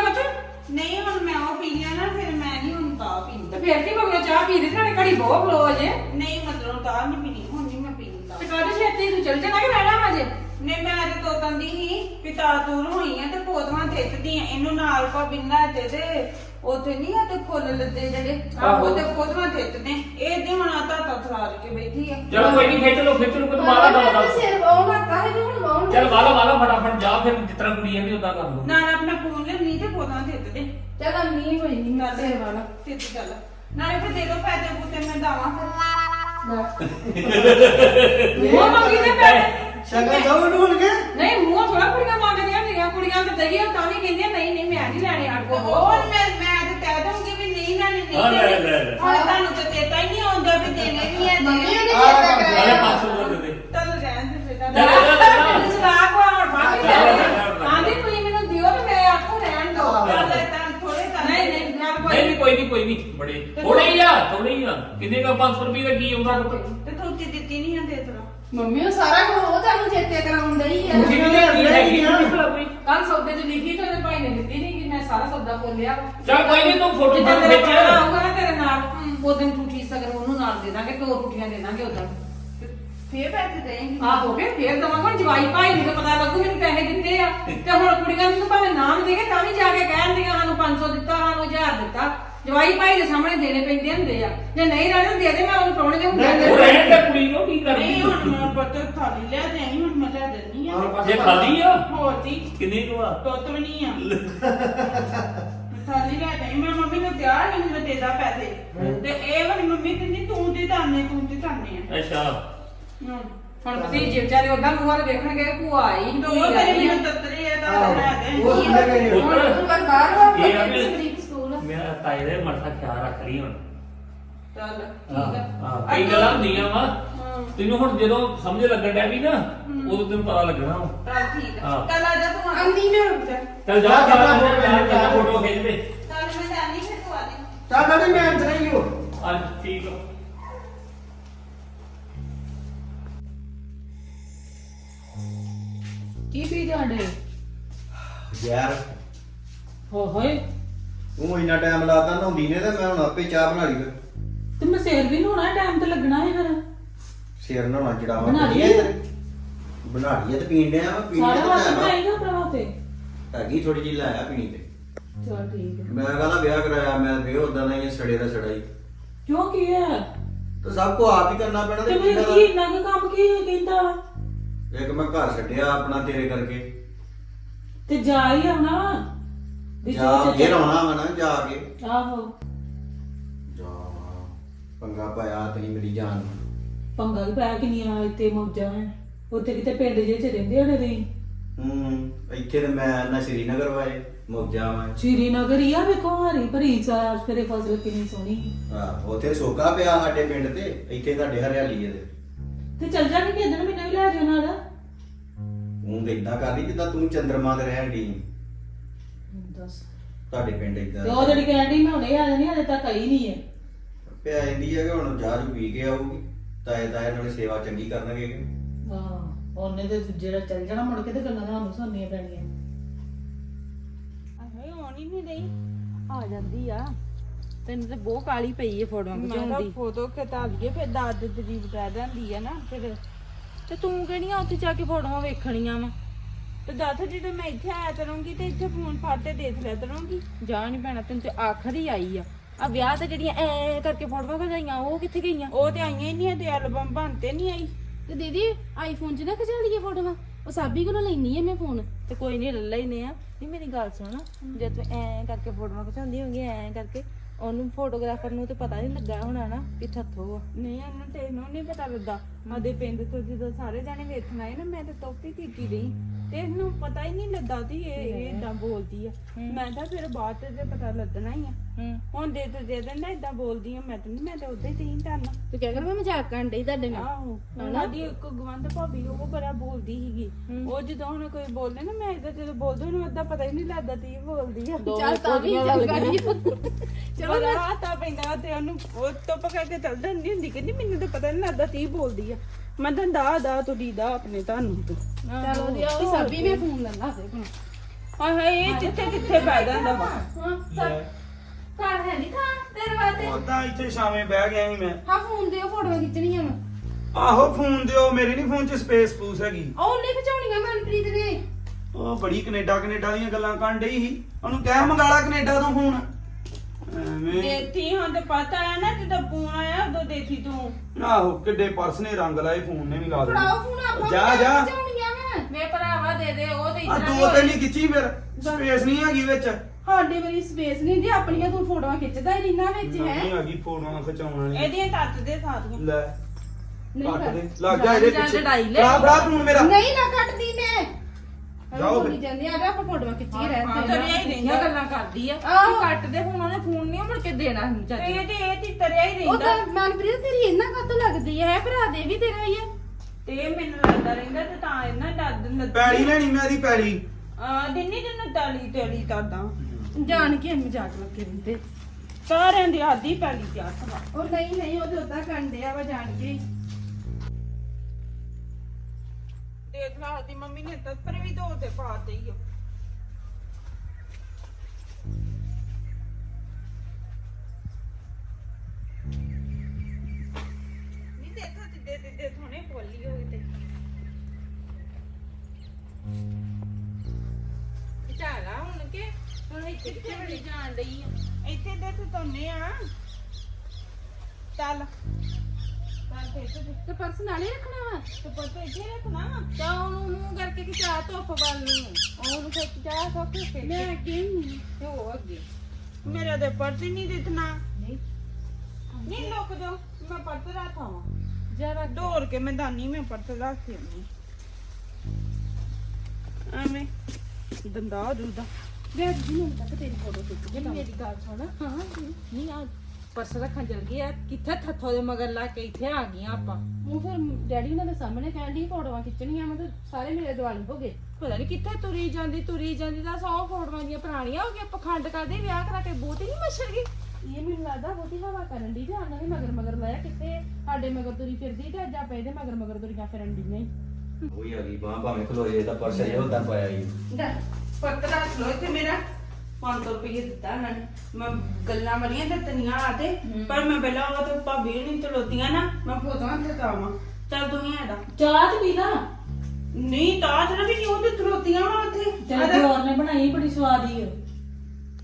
[SPEAKER 2] ਨਹੀਂ ਹੁਣ ਮੈਂ ਉਹ ਪੀ ਲਿਆ ਨਾ ਫਿਰ ਮੈਂ ਨਹੀਂ ਹੁਣ ਤਾਂ ਪੀਂਦਾ।
[SPEAKER 5] ਤੇ ਫੇਰ ਕੀ ਬਗਲੋ ਚਾਹ ਪੀ ਦੇ ਸਾਡੇ ਘੜੀ ਬਹੁਤ ਖਲੋ ਅਜੇ।
[SPEAKER 2] ਨਹੀਂ ਮਤਲਬ ਤਾਂ ਨਹੀਂ ਪੀਣੀ ਹੁਣ ਨਹੀਂ ਮੈਂ ਪੀਣੀ ਤਾਂ।
[SPEAKER 5] ਤੇ ਕਾਹਦੇ ਛੇਤੀ ਤੂੰ ਚੱਲ ਜਾਣਾ ਕਿ ਰਹਿਣਾ ਅਜੇ?
[SPEAKER 2] ਨਹੀਂ ਮੈਂ ਤੇ ਤੋਤਨ ਦੀ ਹੀ ਪਿਤਾ ਤੂਰ ਹੋਈ ਆ ਤੇ ਪੋਦਵਾਂ ਥਿੱਤਦੀ ਆ। ਇਹਨੂੰ ਨਾਲ ਕੋ ਬਿੰਨਾ ਤੇ ਤੇ ਉਥੇ ਨਹੀਂ ਆ ਤੇ ਫੁੱਲ ਲੱਦੇ ਜਿਹੜੇ।
[SPEAKER 1] ਆਹੋ।
[SPEAKER 2] ਉਹ ਤੇ ਪੋਦਵਾਂ ਥਿੱਤਦੇ ਇਹ ਦੇ ਹੁਣ ਆ ਤਾਂ ਥਰਾਰ ਕੇ ਬੈਠੀ ਆ।
[SPEAKER 1] ਚਲੋ ਕੋਈ ਨਹੀਂ ਖਿੱਚ ਲੋ ਖਿੱਚ ਲੋ ਕੋਈ ਮਾਰਾ ਦਾ ਦਾ
[SPEAKER 5] ਸਿਰ ਵਾਉਣਾ ਕਾਹੇ ਨੂੰ ਹੁਣ ਵਾਉਣ
[SPEAKER 1] ਚੱਲ ਵਾਲਾ ਵਾਲਾ ਫਟਾਫਟ ਜਾ ਫਿਰ ਤਰ੍ਹਾਂ ਕੁੜੀ ਆਂਦੀ ਉਦਾਂ ਕਰ ਲਓ।
[SPEAKER 2] ਨਾਲ ਆਪਣਾ ਫੋਨ ਲੈ ਨਹੀਂ ਤੇ ਪੋਦਵਾਂ ਥਿੱਤਦੇ
[SPEAKER 5] ਚੱਲ ਨਹੀਂ ਹੋਈ ਨਹੀਂ ਮੈਂ ਸਿਰ ਵਾਲਾ
[SPEAKER 2] ਥਿੱਤ ਚੱਲ। ਨਾਲੇ ਫਿਰ ਦੇ ਦੋ ਪੈਸੇ ਪੁੱਤੇ ਮੈਂ ਦਾਵਾਂ
[SPEAKER 5] ਮੂੰਹ ਮੰਗੀ ਤੇ ਪੈ
[SPEAKER 4] ਸ਼ਗਨ ਦੋ ਨੂੰ ਹੁਣ ਕੇ?
[SPEAKER 5] ਨਹੀਂ ਮੂੰਹ ਥੋੜਾ ਕੁੜੀਆਂ ਮੰਗਦੀਆਂ ਹੁੰਦੀਆਂ ਕੁੜੀਆਂ ਤੇ ਦਈਏ ਤਾਂ ਵੀ ਕਹਿੰਦੀਆਂ ਨਹੀਂ ਨਹੀਂ ਮੈਂ ਨਹੀਂ ਲੈਣੇ ਆੜ ਕੋ।
[SPEAKER 2] ਉਹ ਮੈਂ ਮੈਂ ਤੇ ਕਹਿ ਦਊਂਗੀ ਵੀ ਨਹੀਂ ਨਾ ਨਹੀਂ
[SPEAKER 1] ਹਾਂ, ਲੈ, ਲੈ, ਲੈ।
[SPEAKER 2] ਹੁਣ ਤੁਹਾਨੂੰ ਤੇ ਹੀ ਨਹੀਂ ਆਉਂਦਾ ਵੀ ਦੇਣੇ ਵੀ ਹੈ ਦੇਣੇ
[SPEAKER 5] ਕਰਾਇਆ
[SPEAKER 1] 500 ਦੇ ਦੇ
[SPEAKER 2] ਚੱਲ
[SPEAKER 1] ਚੱਲ, ਚੱਲ, ਚੱਲ।
[SPEAKER 5] ਜਵਾਕ ਵਾ ਹੁਣ ਬਾਕੀ
[SPEAKER 1] ਲੈ, ਲੈ, ਲੈ।
[SPEAKER 5] ਆਂਦੀ ਤੁਸੀਂ ਮੈਨੂੰ ਦਿਓ ਤੇ ਮੈਂ ਆਖੋ ਰਹਿਣ ਦੋ।
[SPEAKER 2] ਤਾਂ ਥੋੜੇ ਕਰ
[SPEAKER 5] ਨਹੀਂ ਨਹੀਂ ਮੈਂ ਕੋਈ
[SPEAKER 1] ਨਹੀਂ ਨਹੀਂ। ਕੋਈ ਨਹੀਂ ਕੋਈ ਨਹੀਂ ਕਿੰਨੇ ਕਾ 500 ਰੁਪਏ ਦਾ ਕੀ ਆਉਂਦਾ ਪੁੱਤ
[SPEAKER 2] ਤੇ ਥੋਤੀ ਦਿੱਤੀ ਨਹੀਂ ਆ ਦੇ ਤਰਾ
[SPEAKER 5] ਮੰਮੀ ਉਹ ਸਾਰਾ ਕੁਝ ਉਹ ਤੁਹਾਨੂੰ ਚੇਤੇ ਕਰਾਉਣ ਡਈ ਆ।
[SPEAKER 1] ਮੁੱਠੀ ਨਹੀਂ ਲੈਣੀ ਹੈਗੀ ਨਹੀਂ ਭਲਾ ਕੋਈ
[SPEAKER 5] ਕੱਲ ਸੌਦੇ ਚ ਲਿਖੀ ਤੇ ਉਹਦੇ ਭਾਈ ਨੇ ਦਿੱਤੀ ਨਹੀਂ ਕਿ ਮੈਂ ਸਾਰਾ ਸੌਦਾ ਬੋਲਿਆ
[SPEAKER 1] ਚੱਲ ਕੋਈ ਨਹੀਂ ਤੂੰ ਫੋਟੋ
[SPEAKER 5] ਜਿੱਦਾਂ
[SPEAKER 1] ਫੜ
[SPEAKER 5] ਤੇਰਾ
[SPEAKER 1] ਖਿੱਚ।
[SPEAKER 5] ਭਰਾ ਆਊਗਾ ਨਾ ਤੇਰੇ ਨਾਲ ਉਹ ਦਿਨ ਠੂਠੀ ਸਗਰ ਉਹਨੂੰ ਨਾਲ ਦੇ ਦਾਂਗੇ ਦੋ ਰੋਟੀਆਂ ਦੇ ਦਾਂਗੇ ਉਦਾਂ।
[SPEAKER 2] ਫੇਰ ਪੈਸੇ ਦੇਂਗੀ
[SPEAKER 5] ਆਹੋ ਕੇ ਫੇਰ ਦਵਾਂਗਾ। ਜਵਾਈ ਭਾਈ ਨੂੰ ਤਾਂ ਪਤਾ ਲੱਗੂ ਮੈਨੂੰ ਪੈਸੇ ਦਿੱਤੇ ਆ। ਤੇ ਹੁਣ ਕੁੜੀਆਂ ਨੂੰ ਤਾਂ ਭਾਵੇਂ ਨਾਮ ਦੇਗੇ ਤਾਂ ਵੀ ਜਾ ਕੇ ਕਹਿਣਦੀਆਂ ਸਾਨੂੰ 500 ਦਿੱਤਾ ਸਾਨੂੰ 1000 ਦਿੱਤਾ। ਜਵਾਈ ਭਾਈ ਦੇ ਸਾਹਮਣੇ ਦੇਣੇ ਪੈਂਦੇ ਹੁੰਦੇ ਆ। ਜੇ ਨਹੀਂ ਰਹਿਣਾ ਦੇ ਦੇ ਮੈਂ ਉਹਨੂੰ ਪਾਉਣੇ ਦੇ ਹੁੰਦੇ
[SPEAKER 1] ਉਹ ਰਹਿਣ ਦਾ ਕੁੜੀ ਨੂੰ ਕੀ ਕਰਦੀ
[SPEAKER 2] ਨਹੀਂ ਹੁਣ ਮੈਂ ਪੁੱਤ ਥਾਲੀ ਲੈ ਦੇ ਆਈ ਹੁਣ ਮੈਂ ਲੈ ਦਿੰਨੀ ਆ।
[SPEAKER 1] ਜੇ ਖਾਦੀ ਆ?
[SPEAKER 2] ਦੀ
[SPEAKER 1] ਕਿੰਨੀ ਕੁ ਆ?
[SPEAKER 2] ਟੁੱਟ ਵੀ ਨਹੀਂ ਆ। ਥਾਲੀ ਲੈ ਦੇ ਆਈ। ਮੈਂ ਮੰਮੀ ਨੂੰ ਦਿਆ ਨਹੀਂ ਮੈਂ ਦੇਦਾ ਪੈਸੇ। ਤੇ ਇਹ ਵਾਲੀ ਮੰਮੀ ਕਹਿੰਦੀ ਤੂੰ ਦੇ ਦਾਨੇ ਤੂੰ ਦੇ ਦਾਨੇ ਆ।
[SPEAKER 1] ਅੱਛਾ।
[SPEAKER 5] ਹੁਣ ਭਤੀਜੇ ਵਿਚਾਰੇ ਉਹਦਾ ਮੂੰਹ ਵੱਲ ਵੇਖਣਗੇ ਭੂਆ ਆਈ
[SPEAKER 2] ਦੋ ਤੇਰੇ ਮੈਨੂੰ ਤੱਤਰੇ ਆ ਤਾਂ ਲੈ ਦੇ
[SPEAKER 4] ਉਹ ਸੁਣਦੇ ਨੇ
[SPEAKER 1] ਪੁੱਤਰ,
[SPEAKER 5] ਹੁਣ ਬਾਹਰ ਵਾ
[SPEAKER 1] ਇਹ ਆ ਵੀ
[SPEAKER 5] ਸਕੂਲ
[SPEAKER 1] ਮੇਰਾ ਤਾਏ ਦੇ ਦਾ ਖਿਆਲ ਰੱਖ ਲਈ ਹੁਣ।
[SPEAKER 2] ਚੱਲ ਠੀਕ ਆ।
[SPEAKER 1] ਹਾਂ ਕਈ ਗੱਲਾਂ ਹੁੰਦੀਆਂ ਵਾ।
[SPEAKER 2] ਹਾਂ
[SPEAKER 1] ਤੈਨੂੰ ਹੁਣ ਜਦੋਂ ਸਮਝ ਲੱਗਣ ਡਿਆ ਵੀ ਨਾ ਉਦੋਂ ਤੈਨੂੰ ਪਤਾ ਲੱਗਣਾ ਵਾ।
[SPEAKER 2] ਚੱਲ ਠੀਕ ਆ।
[SPEAKER 1] ਹਾਂ।
[SPEAKER 2] ਕੱਲ ਆ ਜਾ ਤੂੰ
[SPEAKER 5] ਆਂਦੀ ਮੈਂ ਹੁਣ ਤੇ
[SPEAKER 1] ਚੱਲ ਜਾ ਜਾ ਜਾ ਫੋਟੋ ਖਿੱਚ ਦੇ।
[SPEAKER 2] ਚੱਲ ਮੈਂ ਜਾਣੀ ਫਿਰ ਤੂੰ ਆ ਦੇ।
[SPEAKER 4] ਚੱਲ ਮੈਂ ਅੰਦਰ ਹੀ ਹੋ।
[SPEAKER 1] ਅੱਜ ਠੀਕ ਆ।
[SPEAKER 3] ਕੀ ਪੀ ਜਾਂਦੇ?
[SPEAKER 4] ਯਾਰ।
[SPEAKER 3] ਹੋ ਹੋਏ।
[SPEAKER 4] ਤੂੰ ਇੰਨਾ ਟਾਈਮ ਲਾਤਾ ਨਹਾਉਂਦੀ ਨੇ ਤੇ ਮੈਂ ਹੁਣ ਆਪੇ ਚਾਹ ਬਣਾ ਲਈ ਫਿਰ।
[SPEAKER 3] ਤੇ ਮੈਂ ਸਿਰ ਵੀ ਨਹਾਉਣਾ ਟਾਈਮ ਤੇ ਲੱਗਣਾ ਹੈ ਫਿਰ।
[SPEAKER 4] ਸਿਰ ਨਹਾਉਣਾ ਚੜਾਵਾ
[SPEAKER 3] ਬਣਾ ਲਈ?
[SPEAKER 4] ਬਣਾ ਲਈ ਆ ਤੇ ਪੀਣ ਡਿਆ ਵਾ ਪੀਣ
[SPEAKER 3] ਸਾਰੇ ਵਾਸਤੇ
[SPEAKER 4] ਲੈ ਆ।
[SPEAKER 3] ਬਣਾਏਗਾ ਭਰਾ ਤੇ?
[SPEAKER 4] ਹੈਗੀ ਥੋੜੀ ਜਿਹੀ ਲਾਇਆ ਪੀਣੀ ਤੇ।
[SPEAKER 3] ਚਲ ਠੀਕ ਹੈ।
[SPEAKER 4] ਮੈਂ ਕਹਿੰਦਾ ਵਿਆਹ ਕਰਾਇਆ ਮੈਂ ਵੇ ਉਦਾਂ ਦਾ ਹੀ ਆ, ਸੜੇ ਦਾ ਸੜਾ ਹੀ।
[SPEAKER 3] ਕਿਉਂ ਕੀ ਹੈ?
[SPEAKER 4] ਤੇ ਸਭ ਕੋ ਆਪ ਹੀ ਕਰਨਾ ਪੈਣਾ
[SPEAKER 3] ਤੇ
[SPEAKER 4] ਤੇ ਕੀ
[SPEAKER 3] ਫਿਰ
[SPEAKER 4] ਫਾਇਦਾ?
[SPEAKER 3] ਕੀ ਇੰਨਾ ਕੁ ਕੰਮ ਕੀ ਕਹਿੰਦਾ?
[SPEAKER 4] ਇੱਕ ਮੈਂ ਘਰ ਛੱਡਿਆ ਆਪਣਾ ਤੇਰੇ ਕਰਕੇ।
[SPEAKER 3] ਤੇ ਜਾ ਹੀ ਆਉਣਾ ਵਾ। ਵੀ
[SPEAKER 4] ਜਾ
[SPEAKER 3] ਜੋ
[SPEAKER 4] ਫੇਰ ਆਉਣਾ ਵਾ ਨਾ ਜਾ ਕੇ।
[SPEAKER 3] ਆਹੋ।
[SPEAKER 4] ਜਾ ਪੰਗਾ ਪਾਇਆ ਤੁਸੀਂ ਮੇਰੀ ਜਾਨ ਨੂੰ।
[SPEAKER 3] ਪੰਗਾ ਵੀ ਪੈ ਕਿੰਨੀਆਂ ਇੱਥੇ ਮੌਜਾਂ ਐ ਉੱਥੇ ਕਿਤੇ ਪਿੰਡ ਜੇ ਚ ਰਹਿੰਦੇ ਹੋਣੇ ਤੁਸੀਂ?
[SPEAKER 4] ਹੂੰ ਇੱਥੇ ਤੇ ਮੈਂ ਨਾ ਸ੍ਰੀਨਗਰ ਵਾਏ ਮੌਜਾਂ ਵਾਏ
[SPEAKER 3] ਸ਼੍ਰੀਨਗਰ ਹੀ ਆ ਵੇਖੋ ਹਰੀ ਭਰੀ ਚਾਰ ਫੇਰੇ ਫਸਲ ਕਿੰਨੀ ਸੋਹਣੀ।
[SPEAKER 4] ਆਹ ਉੱਥੇ ਸੋਕਾ ਪਿਆ ਸਾਡੇ ਪਿੰਡ ਤੇ ਇੱਥੇ ਤੁਹਾਡੇ ਹਰਿਆਲੀ ਇਹਦੇ
[SPEAKER 3] ਤੇ। ਚੱਲ ਜਾਗੇ ਕਿ ਦਿਨ ਮੈਨੂੰ ਵੀ ਲੈ ਜਾਓ ਨਾਲ।
[SPEAKER 4] ਤੂੰ ਤੇ ਇਦਾਂ ਕਰਦੀ ਜਿੱਦਾਂ ਤੂੰ ਚੰਦਰਮਾ ਤੇ ਰਹਿਣ ਦੀ
[SPEAKER 3] ਦੱਸ।
[SPEAKER 4] ਤੁਹਾਡੇ ਪਿੰਡ
[SPEAKER 3] ਤੇ
[SPEAKER 4] ਇਦਾਂ
[SPEAKER 3] ਉਹ ਜਿਹੜੀ ਕਹਿੰਦੀ ਮੈਂ ਹੁਣੇ ਆ ਜਾਣੀ ਹਲੇ ਤੱਕ ਆਈ ਨਹੀਂ ਹੈ।
[SPEAKER 4] ਪਿਆ ਜਾਂਦੀ ਹੈ ਕਿ ਹੁਣ ਚਾਹ ਜੂ ਪੀ ਕੇ ਆਊਗੀ। ਤਾਏ ਤਾਏ ਨਾਲ ਸੇਵਾ ਚੰਗੀ ਕਰਨਗੇ ਕਿ
[SPEAKER 3] ਹਾਂ ਉਹਨੇ ਤੇ ਜਿਹੜਾ ਚੱਲ ਜਾਣਾ ਮੁੜ ਕੇ ਤੇ ਗੱਲਾਂ ਤੁਹਾਨੂੰ ਸੁਣਨੀਆਂ ਪੈਣੀਆਂ।
[SPEAKER 2] ਆਹੇ ਆਉਣੀ ਨਹੀਂ ਰਹੀ
[SPEAKER 3] ਆ ਜਾਂਦੀ ਆ। ਤੈਨੂੰ ਤੇ ਬਹੁਤ ਕਾਲੀ ਪਈ ਏ ਫੋਟੋਆਂ
[SPEAKER 2] ਮੈਂ ਤਾਂ ਫੋਟੋ ਖਿਚਾ ਲਈਏ ਫਿਰ ਦਾਦ ਤਰੀਬ ਕਹਿ ਦਿੰਦੀ ਆ ਨਾ ਫਿਰ
[SPEAKER 3] ਤੇ ਤੂੰ ਕਿਹੜੀਆਂ ਉੱਥੇ ਜਾ ਕੇ ਫੋਟੋਆਂ ਵੇਖਣੀਆਂ ਵਾ?
[SPEAKER 2] ਤੇ ਦਾਦ ਜਦੋਂ ਮੈਂ ਇੱਥੇ ਆਇਆ ਕਰੂੰਗੀ ਤੇ ਇੱਥੇ ਫੋਨ ਫੜ ਤੇ ਦੇਖ ਲਿਆ ਕਰੂੰਗੀ।
[SPEAKER 3] ਜਾ ਨਹੀਂ ਭੈਣਾ ਤੈਨੂੰ ਤੇ ਆਖਰ ਹੀ ਆਈ ਆ। ਆ ਵਿਆਹ ਤੇ ਜਿਹੜੀਆਂ ਐ ਕਰਕੇ ਫੋਟੋਆਂ ਖਿਚਾਈਆਂ ਉਹ ਕਿੱਥੇ ਗਈਆਂ?
[SPEAKER 2] ਉਹ ਤੇ ਆਈਆਂ ਹੀ ਨਹੀਂ ਤੇ ਐਲਬਮ ਬਣਤੇ ਨਹੀਂ ਆਈ।
[SPEAKER 6] ਤੇ ਦੀਦੀ ਆਈਫੋਨ 'ਚ ਨਾ ਖਿਚਾ ਲਈਏ ਫੋਟੋਆਂ। ਉਹ ਸਾਬੀ ਕੋਲੋਂ ਲੈਣੀ ਹੈ ਮੈਂ ਫੋਨ।
[SPEAKER 3] ਤੇ ਕੋਈ ਨਹੀਂ ਲੈ ਲੈਨੇ ਆ। ਨਹੀਂ ਮੇਰੀ ਗੱਲ ਸੁਣ। ਜੇ ਤੂੰ ਐ ਕਰਕੇ ਫੋਟੋਆਂ ਖਿਚਾਉਂਦੀ ਹੋਗੀ ਐ ਕਰਕੇ। ਉਹਨੂੰ ਫੋਟੋਗ੍ਰਾਫਰ ਨੂੰ ਤੇ ਪਤਾ ਨਹੀਂ ਲੱਗਾ ਹੋਣਾ ਨਾ ਕਿ ਥੱਥੋ ਆ।
[SPEAKER 2] ਨਹੀਂ ਉਹਨੂੰ ਤੇ ਇਹਨੂੰ ਨਹੀਂ ਪਤਾ ਲੱਗਾ। ਆਦੇ ਪਿੰਡ ਤੋਂ ਜਦੋਂ ਸਾਰੇ ਜਾਣੇ ਵੇਖਣ ਆਏ ਨਾ ਮੈਂ ਤੇ ਟੋਪੀ ਕੀਤੀ ਰਹੀ। ਤੇ ਇਹਨੂੰ ਪਤਾ ਹੀ ਨਹੀਂ ਲੱਗਾ ਕਿ ਇਹ ਇਹ ਇਦਾਂ ਬੋਲਦੀ ਆ। ਮੈਂ ਤਾਂ ਫਿਰ ਬਾਅਦ ਤੇ ਪਤਾ ਲੱਗਣਾ ਹੀ ਆ।
[SPEAKER 3] ਹੂੰ।
[SPEAKER 2] ਹੁਣ ਦੇ ਤੇ ਦੇ ਦਿੰਦਾ ਇਦਾਂ ਬੋਲਦੀ ਆ ਮੈਂ ਤਾਂ ਨਹੀਂ ਮੈਂ ਤਾਂ ਉਦਾਂ ਹੀ ਤੀਨ ਧਰਨਾ।
[SPEAKER 6] ਤੂੰ ਕਹਿ ਕਰ ਮੈਂ ਮਜ਼ਾਕ ਕਰਨ ਡਈ ਤੁਹਾਡੇ ਨਾਲ?
[SPEAKER 2] ਆਹੋ ਉਹਨਾਂ ਦੀ ਇੱਕ ਗਵੰਦ ਭਾਬੀ ਉਹ ਬੜਾ ਬੋਲਦੀ ਸੀਗੀ। ਉਹ ਜਦੋਂ ਹੁਣ ਕੋਈ ਬੋਲਦੇ ਨਾ ਮੈਂ ਇਦਾਂ ਜਦੋਂ ਬੋਲਦੀ ਉਹਨੂੰ ਏਦਾਂ ਪਤਾ ਹੀ ਨਹੀਂ ਲੱਗਦਾ ਤੀ ਬੋਲਦੀ ਆ।
[SPEAKER 6] ਚੱਲ ਤਾਂ ਵੀ ਚੱਲ ਕਰੀ
[SPEAKER 2] ਚਲੋ ਰਾਤਾ ਪੈਂਦਾ ਤੇ ਉਹਨੂੰ ਉਹ ਟੁੱਪ ਕਰਕੇ ਚੱਲ ਜਾਂਦੀ ਹੁੰਦੀ ਕਹਿੰਦੀ ਮੈਨੂੰ ਤਾਂ ਪਤਾ ਨਹੀਂ ਲੱਗਦਾ ਤੀ ਬੋਲਦੀ ਆ। ਮੈਂ ਤਾਂ ਦਾ ਦਾ ਤੁਡੀ ਦਾ ਆਪਣੇ ਤੁਹਾਨੂੰ ਤੋਂ।
[SPEAKER 6] ਚਲ ਉਹਦੀ ਉਹ ਸਾਬੀ ਮੈਂ ਫੋਨ ਲੈਣਾ ਤੇ
[SPEAKER 2] ਹਾਏ ਹਾਏ ਇਹ ਜਿੱਥੇ ਜਿੱਥੇ ਬਹਿ ਜਾਂਦਾ ਵਾ?
[SPEAKER 6] ਹਾਂ ਸਰ। ਘਰ ਹੈ ਨਹੀਂ ਥਾਂ ਤੇਰੇ ਵਾਸਤੇ?
[SPEAKER 7] ਉਦਾਂ ਇੱਥੇ ਸ਼ਾਮੇ ਬਹਿ ਗਿਆ ਸੀ ਮੈਂ।
[SPEAKER 6] ਹਾਂ ਫੋਨ ਦੇ ਉਹ ਫੋਟੋਆਂ ਖਿੱਚਣੀਆਂ ਵਾ।
[SPEAKER 7] ਆਹੋ ਫੋਨ ਦਿਓ ਮੇਰੇ ਨਹੀਂ ਫੋਨ 'ਚ ਸਪੇਸ ਪੂਸ ਹੈਗੀ।
[SPEAKER 6] ਉਹ ਉਹਨੇ ਖਿਚਾਉਣੀਆਂ ਮਨਪ੍ਰੀਤ ਨੇ।
[SPEAKER 7] ਉਹ ਬੜੀ ਕੈਨੇਡਾ ਕੈਨੇਡਾ ਦੀਆਂ ਗੱਲਾਂ ਕਰਨ ਡਈ ਸੀ। ਉਹਨੂੰ ਕਹਿ ਮੰਗਾਲਾ ਕੈਨੇਡਾ ਤੋਂ ਫੋਨ। ਐਵੇਂ।
[SPEAKER 2] ਦੇਤੀ ਹੁਣ ਤੇ ਪਤਾ ਆ ਨਾ ਜਦੋਂ ਫੋਨ ਆਇਆ ਉਦੋਂ ਦੇਖੀ ਤੂੰ।
[SPEAKER 7] ਆਹੋ ਕਿੱਡੇ ਪਰਸ ਨੇ ਰੰਗ ਲਾਏ ਫੋਨ ਨੇ ਵੀ ਲਾ
[SPEAKER 6] ਫੜਾਓ ਫੋਨ
[SPEAKER 7] ਦਿੱਤੇ
[SPEAKER 6] ਆਪਾਂ
[SPEAKER 7] ਜਾ ਜਾ।
[SPEAKER 6] ਖਿਚਾਉਣੀਆਂ ਵਾ।
[SPEAKER 3] ਮੇ ਭਰਾਵਾ ਦੇ ਦੇ ਉਹ ਤੇ
[SPEAKER 7] ਆ ਦੋ ਤੇ ਨਹੀਂ ਖਿੱਚੀ ਫਿਰ। ਸਪੇਸ ਨਹੀਂ ਹੈਗੀ ਵਿੱਚ।
[SPEAKER 6] ਸਾਡੇ ਵਾਲੀ ਸਪੇਸ ਨਹੀਂ ਜੀ ਆਪਣੀਆਂ ਤੂੰ ਫੋਟੋਆਂ ਖਿੱਚਦਾ ਹੀ ਰਿੰਨਾ ਵਿੱਚ ਹੈ?
[SPEAKER 7] ਨਹੀਂ ਹੈਗੀ ਫੋਟੋਆਂ ਖਿਚਾਉਣ ਵਾਲੀ
[SPEAKER 2] ਇਹਦੀਆਂ ਤੱਤ ਦੇ ਸਾਥੀਆਂ
[SPEAKER 7] ਲੈ
[SPEAKER 6] ਨਹੀਂ
[SPEAKER 7] ਕੱਟ ਦੇ। ਲੱਗ ਜਾ ਇਹਦੇ ਪਿੱਛੇ।
[SPEAKER 3] ਲੜਾਈ ਲੈ।
[SPEAKER 7] ਫੋਨ ਮੇਰਾ।
[SPEAKER 6] ਨਹੀਂ ਨਾ ਕੱਟਦੀ ਮੈਂ।
[SPEAKER 7] ਜਾਓ
[SPEAKER 6] ਬੋਲੀ ਜਾਂਦੀ ਆ ਜਾ ਆਪਾਂ ਫੋਟੋਆਂ ਖਿੱਚੀਏ
[SPEAKER 2] ਹਾਂ,
[SPEAKER 6] ਰਹਿੰਦੇ
[SPEAKER 2] ਚਲਿਆ ਹੀ ਰਹਿੰਦਾ।
[SPEAKER 3] ਗੱਲਾਂ ਕਰਦੀ ਆ। ਕਿ ਕੱਟ ਦੇ ਹੁਣ ਉਹਨੇ ਫੋਨ ਨਹੀਂ ਮੁੜ ਕੇ ਦੇਣਾ ਹੁਣ
[SPEAKER 2] ਤੇ
[SPEAKER 3] ਚੱਜ
[SPEAKER 2] ਇਹ ਤੇ ਇਹ ਤੇ ਤਰਿਆ ਹੀ
[SPEAKER 6] ਉਹ
[SPEAKER 2] ਰਹਿੰਦਾ।
[SPEAKER 6] ਤਾਂ ਮਨਪ੍ਰੀਤ ਤੇਰੀ ਇੰਨਾ ਕਾਤੋਂ ਲੱਗਦੀ ਹੈ ਭਰਾ ਦੇ ਵੀ ਤੇਰਾ ਹੀ ਹੈ
[SPEAKER 2] ਤੇ ਮੈਨੂੰ ਲੱਗਦਾ ਰਹਿੰਦਾ ਤੇ ਤਾਂ ਇਹਨਾਂ ਡੱਦ
[SPEAKER 7] ਪੈਲੀ ਲੈਣੀ ਮੈਂ ਇਹਦੀ ਪੈਲੀ
[SPEAKER 2] ਆ ਦਿੰਨੀ ਤੈਨੂੰ ਤਾਲੀ ਤੇਲੀ ਤਾਦਾ
[SPEAKER 6] ਜਾਣ ਕੇ ਮਜ਼ਾਕ ਲੱਗੇ ਰਹਿੰਦੇ
[SPEAKER 2] ਸਾਰਿਆਂ ਦੀ ਆਦੀ ਪੈਲੀ ਤੇ ਹੱਥ ਵਾ।
[SPEAKER 6] ਉਹ ਨਹੀਂ ਨਹੀਂ ਉਹ ਤੇ ਉਦਾਂ ਕੰਡਿਆ ਵਾ ਜਾਣ ਕੇ।
[SPEAKER 2] ਦੇਖ ਲਾ ਦੀ ਮੰਮੀ ਨੇ ਤੱਤਰ ਵੀ ਦੋ ਤੇ ਹੋ ਗਏ ਤੇ। ਚਾਲਾ ਹੁਣ ਕੇ ਹੁਣ ਇੱਥੇ ਕਿੱਥੇ ਬੜੀ ਜਾਣ ਰਹੀ ਆ। ਇੱਥੇ ਦੇ ਤੂੰ ਤੋਨੇ ਆ। ਚੱਲ। ਚੱਲ ਤੇ ਇੱਥੇ ਦੇ।
[SPEAKER 6] ਤੇ ਪਰਸ ਨਾਲੇ ਰੱਖਣਾ ਵਾ?
[SPEAKER 2] ਤੇ ਪੁੱਤ ਇੱਥੇ ਰੱਖਣਾ ਤਾਂ ਉਹਨੂੰ ਮੂੰਹ ਕਰਕੇ ਕਿ ਚਾਹ ਧੁੱਪ ਵੱਲ ਨੂੰ। ਉਹਨੂੰ ਖਿੱਚ ਚਾਹ ਸੋਕੇ ਖਿੱਚ
[SPEAKER 6] ਮੈਂ ਅੱਗੇ ਨਹੀਂ
[SPEAKER 2] ਤੇ ਉਹ ਅੱਗੇ। ਮੇਰਾ ਤੇ ਪਰਸ ਹੀ ਨਹੀਂ ਦਿੱਤਨਾ
[SPEAKER 6] ਨਹੀਂ।
[SPEAKER 2] ਨਹੀਂ ਲੁਕ ਜਾ। ਮੈਂ ਪਰਸ ਰੱਖਾਵਾਂ
[SPEAKER 6] ਜਰਾ
[SPEAKER 2] ਦੌੜ ਕੇ ਮੈਦਾਨੀ ਮੈਂ ਪਰਸ ਰੱਖ ਕੇ ਆਉਂਦੀ। ਐਵੇਂ। ਦੰਦਾ ਦੂਦਾ
[SPEAKER 6] ਮੈਂ ਜੀ ਨੂੰ ਤੱਕ ਤੇਰੀ ਫੋਟੋ ਖਿੱਚ ਕੇ ਮੇਰੀ ਗੱਲ ਸੁਣ। ਹਾਂ। ਨਹੀਂ ਆ ਪਰਸ ਰੱਖਣ ਚਲ ਗਈ ਆ।
[SPEAKER 2] ਕਿੱਥੇ ਥੱਥੋ ਦੇ ਮਗਰ ਲਾ ਕੇ ਇੱਥੇ ਆ ਗਈਆਂ ਆਪਾਂ?
[SPEAKER 6] ਉਹ ਫਿਰ ਡੈਡੀ ਉਹਨਾਂ ਦੇ ਸਾਹਮਣੇ ਕਹਿਣ ਦੀ ਫੋਟੋਆਂ ਖਿੱਚਣੀਆਂ ਮੈਂ ਤਾਂ ਸਾਰੇ ਮੇਰੇ ਦਿਵਾਲੀ ਹੋ ਗਏ।
[SPEAKER 2] ਪਤਾ ਨਹੀਂ ਕਿੱਥੇ ਤੁਰੀ ਜਾਂਦੀ ਤੁਰੀ ਜਾਂਦੀ ਦਾ ਸੌ ਫੋਟੋਆਂ ਦੀਆਂ ਪੁਰਾਣੀਆਂ ਹੋ ਗਈਆਂ। ਪਖੰਡ ਕਰਦੇ ਵਿਆਹ ਕਰਾ ਕੇ ਬਹੁਤੀ ਨਹੀਂ ਮੱਛਰ ਗਈ
[SPEAKER 6] ਇਹ ਮੈਨੂੰ ਲੱਗਦਾ ਬਹੁਤੀ ਹਵਾ ਕਰਨ ਦੀ ਜਾਂ ਵੀ ਮਗਰ ਮਗਰ ਲਾਇਆ ਕਿਤੇ ਸਾਡੇ ਮਗਰ ਤੁਰੀ ਫਿਰਦੀ ਤੇ ਅੱਜ ਆਪਾਂ ਇਹਦੇ ਮਗਰ ਮਗਰ ਤੁਰੀਆਂ ਫਿਰਨ ਦੀ ਨਹੀਂ
[SPEAKER 4] ਉਹੀ ਆ ਗਈ ਬਾਹ ਭਾਵੇਂ ਖਲੋਏ ਤਾਂ ਪਰਸ ਇਹ ਉਦਾਂ ਪਾਇਆ ਹੀ
[SPEAKER 2] ਪੱਤ ਰੱਖ ਲੋ ਇੱਥੇ ਮੇਰਾ। 500 ਰੁਪਏ ਦਿੱਤਾ ਇਹਨਾਂ ਨੇ। ਮੈਂ ਗੱਲਾਂ ਮਰੀਆਂ ਤੇ ਤਨੀਆਂ ਆ ਤੇ ਪਰ ਮੈਂ ਪਹਿਲਾਂ ਉਹ ਤੇ ਭਾਬੀ ਨਹੀਂ ਤਲੋਤੀਆਂ ਨਾ ਮੈਂ ਫੋਟੋਆਂ ਤੇ ਤਾਵਾਂ ਚੱਲ ਦੁਨੀਆ ਦਾ
[SPEAKER 3] ਚਾਹ ਪੀ ਲਾ
[SPEAKER 2] ਨਹੀਂ ਤਾਂ ਤੇ ਵੀ ਨਹੀਂ ਉਹ ਤੇ ਤਲੋਤੀਆਂ ਵਾ ਉੱਥੇ।
[SPEAKER 3] ਤੇ ਜੋਰ ਨੇ ਬਣਾਈ ਬੜੀ ਸਵਾਦੀ ਆ।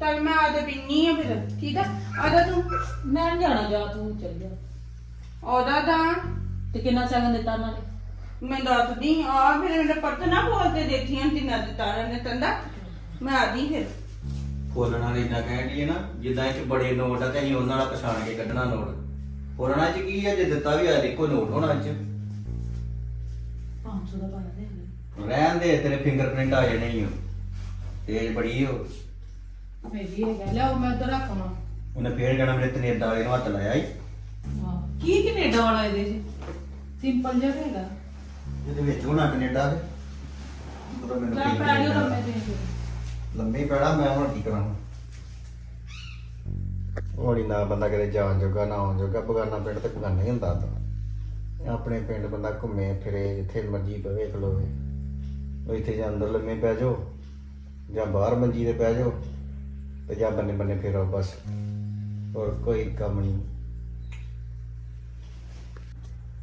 [SPEAKER 2] ਚੱਲ ਮੈਂ ਆਦੇ ਪਿੰਨੀ ਆ ਫਿਰ ਠੀਕ ਆ? ਆਦਾ ਤੂੰ।
[SPEAKER 3] ਮੈਂ ਨੀ ਜਾਣਾ ਜਾ ਤੂੰ ਚੱਲ ਜਾ।
[SPEAKER 2] ਉਹਦਾ ਤਾਂ।
[SPEAKER 3] ਤੇ ਕਿੰਨਾ ਸਗਨ ਦਿੱਤਾ ਉਹਨਾਂ ਨੇ?
[SPEAKER 2] ਮੈਂ ਦੱਸਦੀ ਆ ਫਿਰ ਮੇਰੇ ਪਰਤ ਨਾ ਬੋਲਦੇ ਦੇਖੀਆਂ ਤਿੰਨਾਂ ਦੇ ਤਾਰਾਂ ਨੇ ਤੰਦਾ ਮੈਂ ਆਦੀ ਫਿਰ।
[SPEAKER 4] ਫੋਲਣ ਵਾਲੀ ਇਦਾਂ ਕਹਿਣੀ ਹੈ ਨਾ ਜਿੱਦਾਂ ਇੱਕ ਬੜੇ ਨੋਟ ਆ ਤੇ ਅਸੀਂ ਉਹਨਾਂ ਨਾਲ ਪਛਾਣ ਕੇ ਕੱਢਣਾ ਨੋਟ। ਫੋਲਣਾ ਚ ਕੀ ਹੈ ਜੇ ਦਿੱਤਾ ਵੀ ਆ ਦੇਖੋ ਨੋਟ ਹੋਣਾ ਚ
[SPEAKER 3] 500 ਦਾ ਪਾਇਆ ਦੇ
[SPEAKER 4] ਰਹਿਣ ਦੇ ਤੇਰੇ ਫਿੰਗਰਪ੍ਰਿੰਟ ਆ ਜਾਣੇ ਹੀ ਤੇਜ ਬੜੀ ਹੋ
[SPEAKER 5] ਫੇਰ ਵੀ ਹੈਗਾ ਲਿਆਓ ਮੈਂ ਉਧਰ ਰੱਖਾਂ
[SPEAKER 4] ਉਹਨੇ ਫੇਰ ਕਹਿਣਾ ਮੇਰੇ ਕੈਨੇਡਾ ਵਾਲੇ ਨੂੰ ਹੱਥ ਲਾਇਆ ਈ
[SPEAKER 5] ਕੀ ਕੈਨੇਡਾ ਵਾਲਾ ਇਹਦੇ ਚ? ਸਿੰਪਲ ਜਿਹਾ ਹੈਗਾ।
[SPEAKER 4] ਇਹਦੇ ਵਿੱਚ ਹੋਣਾ ਕੈਨੇਡਾ ਦੇ। ਉਦੋਂ ਮੈਨੂੰ ਨਹੀਂ
[SPEAKER 5] ਲੰਮੇ
[SPEAKER 4] ਪੈਣਾ।
[SPEAKER 5] ਤੇ
[SPEAKER 4] ਲੰਮੀ ਪੈਣਾ ਮੈਂ ਹੁਣ ਕੀ ਕਰਾਂ ਹੋਣੀ? ਨਾ ਬੰਦਾ ਕਦੇ ਜਾਣ ਜੋਗਾ ਨਾ ਆਉਣ ਜੋਗਾ ਬਗਾਨਾ ਪਿੰਡ ਤੇ ਬਗਾਨਾ ਹੀ ਹੁੰਦਾ ਤਾਂ ਆਪਣੇ ਪਿੰਡ ਬੰਦਾ ਘੁੰਮੇ ਫਿਰੇ ਜਿੱਥੇ ਮਰਜ਼ੀ ਬਵੇ ਖਲੋਵੇ ਉਹ ਇੱਥੇ ਜਾਂ ਅੰਦਰ ਲੰਮੇ ਪੈ ਜਾਓ ਜਾਂ ਬਾਹਰ ਮੰਜੀ ਤੇ ਪੈ ਜਾਓ ਤੇ ਜਾਂ ਬੰਨੇ ਬੰਨੇ ਫਿਰੋ ਬਸ। ਹੋਰ ਕੋਈ ਕੰਮ ਨਹੀਂ